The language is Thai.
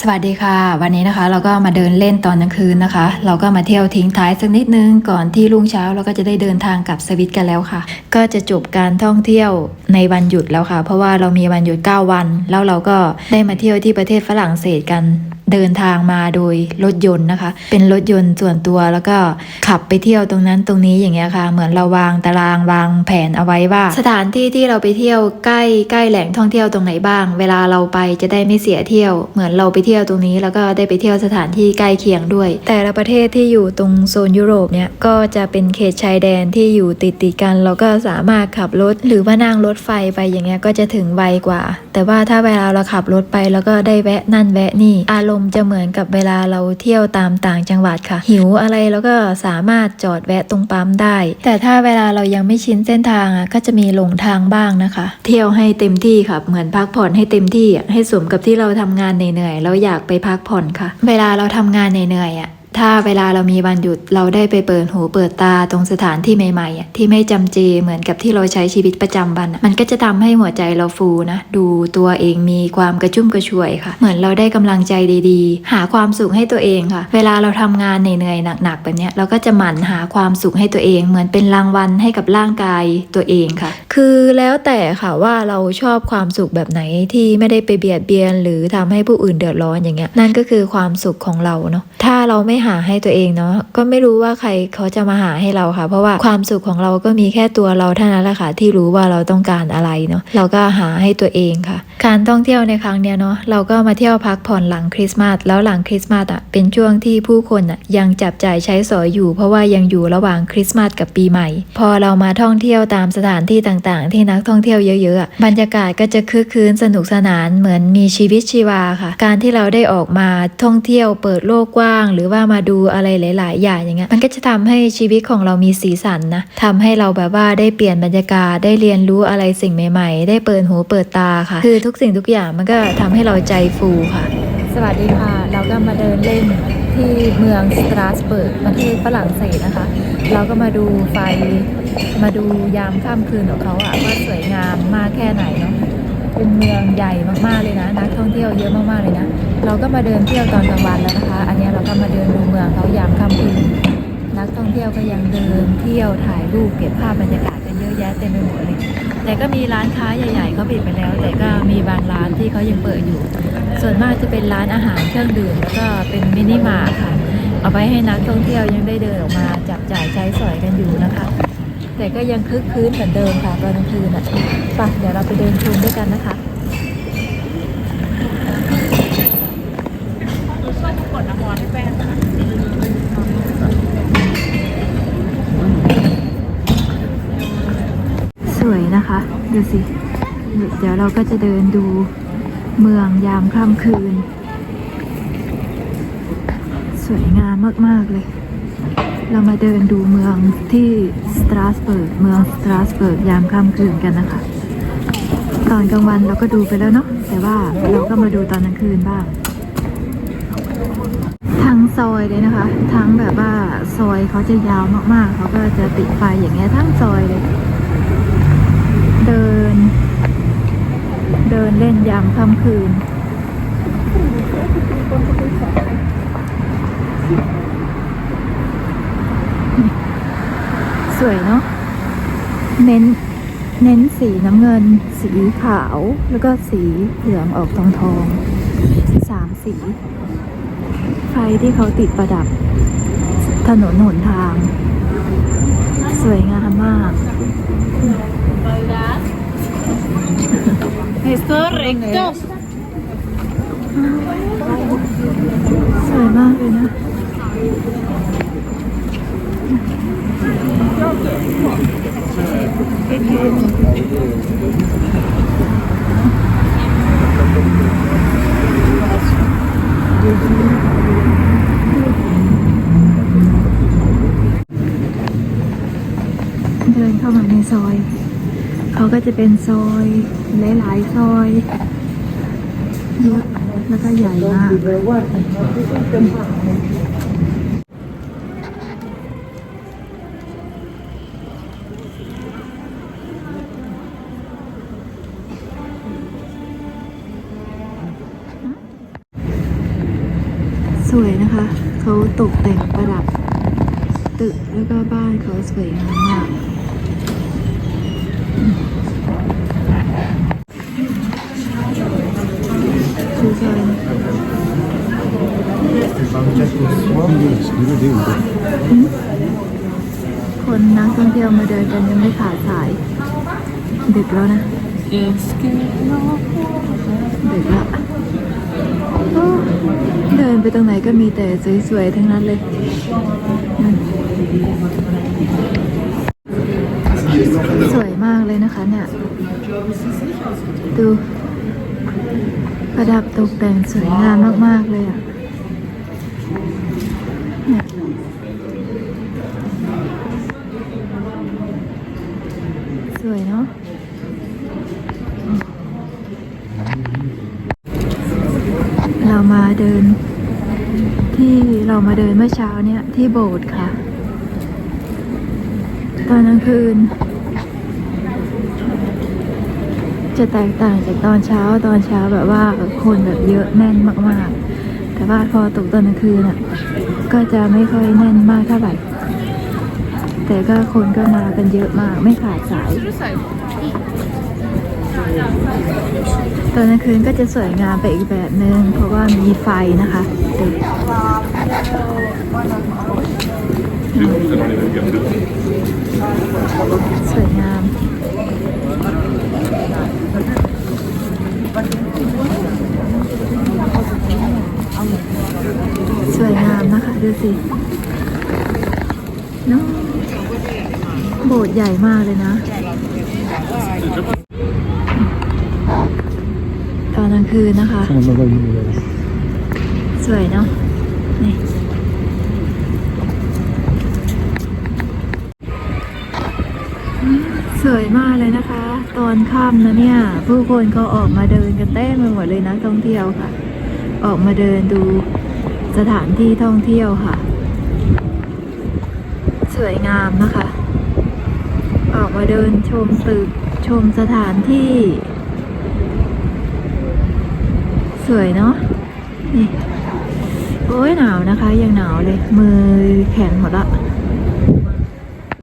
สวัสดีค่ะ วันนี้นะคะเราก็มาเดินเล่นตอนกลางคืนนะคะ เราก็มาเที่ยวทิ้งท้ายสักนิดนึงก่อนที่รุ่งเช้าเราก็จะได้เดินทางกลับสวิตกันแล้วค่ะ ก็จะจบการท่องเที่ยวในวันหยุดแล้วค่ะ เพราะว่าเรามีวันหยุด 9 วัน แล้วเราก็ได้มาเที่ยวที่ประเทศฝรั่งเศสกัน เดินทางมาโดยรถยนต์นะคะ เป็นรถยนต์ส่วนตัวแล้วก็ขับไปเที่ยวตรงนั้นตรงนี้อย่างเงี้ยค่ะ เหมือนเราวางตารางวางแผนเอาไว้ว่า สถานที่ที่เราไปเที่ยวใกล้ใกล้แหล่งท่องเที่ยวตรงไหนบ้าง เวลาเราไปจะได้ไม่เสียเที่ยว เหมือนเราไปเที่ยวตรงนี้ แล้วก็ได้ไปเที่ยวสถานที่ใกล้เคียงด้วย แต่ละประเทศที่อยู่ตรงโซนยุโรปเนี่ยก็จะเป็นเขตชายแดนที่อยู่ติดติดกัน เราก็สามารถขับรถหรือว่านั่งรถไฟไปอย่างเงี้ยก็จะถึงไวกว่า แต่ว่าถ้าเวลาเราขับรถไปแล้วก็ได้แวะนั่นแวะนี่อารมณ์จะเหมือนกับเวลาเราเที่ยวตามต่างจังหวัดค่ะ หิวอะไรแล้วก็สามารถจอดแวะตรงปั๊มได้ แต่ถ้าเวลาเรายังไม่ชินเส้นทางอะก็จะมีหลงทางบ้างนะคะ เที่ยวให้เต็มที่ค่ะ เหมือนพักผ่อนให้เต็มที่ให้สมกับที่เราทำงานเหนื่อยๆแล้วอยากไปพักผ่อนค่ะ เวลาเราทำงานเหนื่อยๆอะ ถ้าเวลาเรามีวันหยุดเราได้ไปเปิดหูเปิดตาตรงสถานที่ใหม่ๆอะที่ไม่จำเจเหมือนกับที่เราใช้ชีวิตประจำวันอะมันก็จะทำให้หัวใจเราฟูนะ ดูตัวเองมีความกระชุ่มกระชวยค่ะ เหมือนเราได้กำลังใจดีๆ หาความสุขให้ตัวเองค่ะ เวลาเราทำงานเหนื่อยๆหนักๆแบบเนี้ยเราก็จะหมั่นหาความสุขให้ตัวเอง เหมือนเป็นรางวัลให้กับร่างกายตัวเองค่ะ คือแล้วแต่ค่ะว่าเราชอบความสุขแบบไหนที่ไม่ได้ไปเบียดเบียน หรือทำให้ผู้อื่นเดือดร้อนอย่างเงี้ยนั่นก็คือความสุขของเราเนาะถ้าเราไม่หาให้ตัวเองเนาะก็ไม่รู้ว่าใครเขาจะมาหาให้เราค่ะ เพราะว่าความสุขของเราก็มีแค่ตัวเราเท่านั้นแหละค่ะที่รู้ว่าเราต้องการอะไรเนาะเราก็หาให้ตัวเองค่ะ การท่องเที่ยวในครั้งเนี้ยเนาะเราก็มาเที่ยวพักผ่อนหลังคริสต์มาสแล้วหลังคริสต์มาสอะเป็นช่วงที่ผู้คนอะยังจับจ่ายใช้สอยอยู่ เพราะว่ายังอยู่ระหว่างคริสต์มาสกับปีใหม่ พอเรามาท่องเที่ยวตามสถานที่ต่างๆ ที่นักท่องเที่ยวเยอะๆบรรยากาศก็จะคึกคืนสนุกสนานเหมือนมีชีวิตชีวาค่ะ การที่เราได้ออกมาท่องเที่ยวเปิดโลกกว้าง หรือว่ามาาดูอะไรหลาย ๆ อย่างอย่างเงี้ยมันก็จะทำให้ชีวิตของเรามีสีสันนะทำให้เราแบบว่าได้เปลี่ยนบรรยากาศได้เรียนรู้อะไรสิ่งใหม่ ๆ ได้เปิดหูเปิดตาค่ะ คือทุกสิ่งทุกอย่างมันก็ทำให้เราใจฟูค่ะ สวัสดีค่ะ เราก็มาเดินเล่นที่เมืองสตราสเบิร์กประเทศฝรั่งเศสนะคะ เราก็มาดูไฟมาดูยามค่ำคืนของเขาอะว่าสวยงามมากแค่ไหนเนาะ เป็นเมืองใหญ่มากๆเลยนะ นักท่องเที่ยวเยอะมากๆเลยนะ เราก็มาเดินเที่ยวตอนกลางวันแล้วนะคะ อันนี้เราก็มาเดินดูเมืองเขายามค่ำคืนนักท่องเที่ยวก็ยังเดินเที่ยวถ่ายรูปเก็บภาพบรรยากาศกันเยอะแยะเต็มไปหมดเลย แต่ก็มีร้านค้าใหญ่ๆเขาปิดไปแล้ว แต่ก็มีบางร้านที่เขายังเปิดอยู่ ส่วนมากจะเป็นร้านอาหารเครื่องดื่มแล้วก็เป็นมินิมาร์ทค่ะ เอาไว้ให้นักท่องเที่ยวยังได้เดินออกมาจับจ่ายใช้สอยกันอยู่นะคะ แต่ก็ยังคึกคืนเหมือนเดิมค่ะตอนกลางคืนอะไปเดี๋ยวเราไปเดินชมด้วยกันนะคะสวยนะคะ ดูสิ เดี๋ยวเราก็จะเดินดูเมืองยามค่ำคืน สวยงามมาก ๆ เลย เรามาเดินดูเมืองที่สตราสเบิร์กเมืองสตราสเบิร์กยามค่ำคืนกันนะคะ ตอนกลางวันเราก็ดูไปแล้วเนาะแต่ว่าเราก็มาดูตอนกลางคืนบ้างทั้งซอยเลยนะคะ ทั้งแบบว่าซอยเขาจะยาวมากๆ เขาก็จะติดไฟอย่างเงี้ยทั้งซอยเลย เดิน เดินเล่นยามค่ำคืนส วยเนาะเน้นเน้นสีน้ำเงิน สีขาว แล้วก็สีเหลืองออกทองทองๆสามสี ไฟที่เขาติดประดับ ถนนหนทาง สวยงามมาก Esto recto. สวยมากเลยนะ เดินเข้ามาใน ซอย เขาก็จะเป็นซอยหลายๆซอยเยอะแล้วก็ใหญ่มากสวยนะคะ เขาตกแต่งประดับ ตึกแล้วก็บ้านเขาสวยงามมาก คนนักท่องเที่ยวมาเดินกันยังไม่ขาดสาย ดึกแล้วนะดึกละเดินไปตรงไหนก็มีแต่สวยๆ ทั้งนั้นเลย สวยมากเลยนะคะเนี่ย ดูประดับตกแต่งสวยงามมาก ๆ เลยอะสวยเนาะเรามาเดินที่เรามาเดินเมื่อเช้าเนี่ย ที่โบสถ์ค่ะ ตอนกลางคืน จะแตกต่างจากตอนเช้าตอนเช้าแบบว่าคนแบบเยอะแน่นมากๆ แต่ว่าพอตกตอนกลางคืนอะ ก็จะไม่ค่อยแน่นมากเท่าไหร่ แต่ก็คนก็มากันเยอะมากไม่ขาดสายตอนกลางคืนก็จะสวยงามไปอีกแบบนึง เพราะว่ามีไฟนะคะติด สวยงามสวยงามนะคะ ดูสิเนาะโบสถ์ใหญ่มากเลยนะ ตอนกลางคืนนะคะ สวยเนาะนี่ สวยมากเลยนะคะ ตอนค่ำนะเนี่ย ผู้คนก็ออกมาเดินกันเต้นไปหมดเลยนักท่องเที่ยวค่ะ ออกมาเดินดูสถานที่ท่องเที่ยวค่ะ สวยงามนะคะ ออกมาเดินชมตึกชมสถานที่ สวยเนาะนี่โอ้ยหนาวนะคะ ยังหนาวเลย มือแข็งหมดละ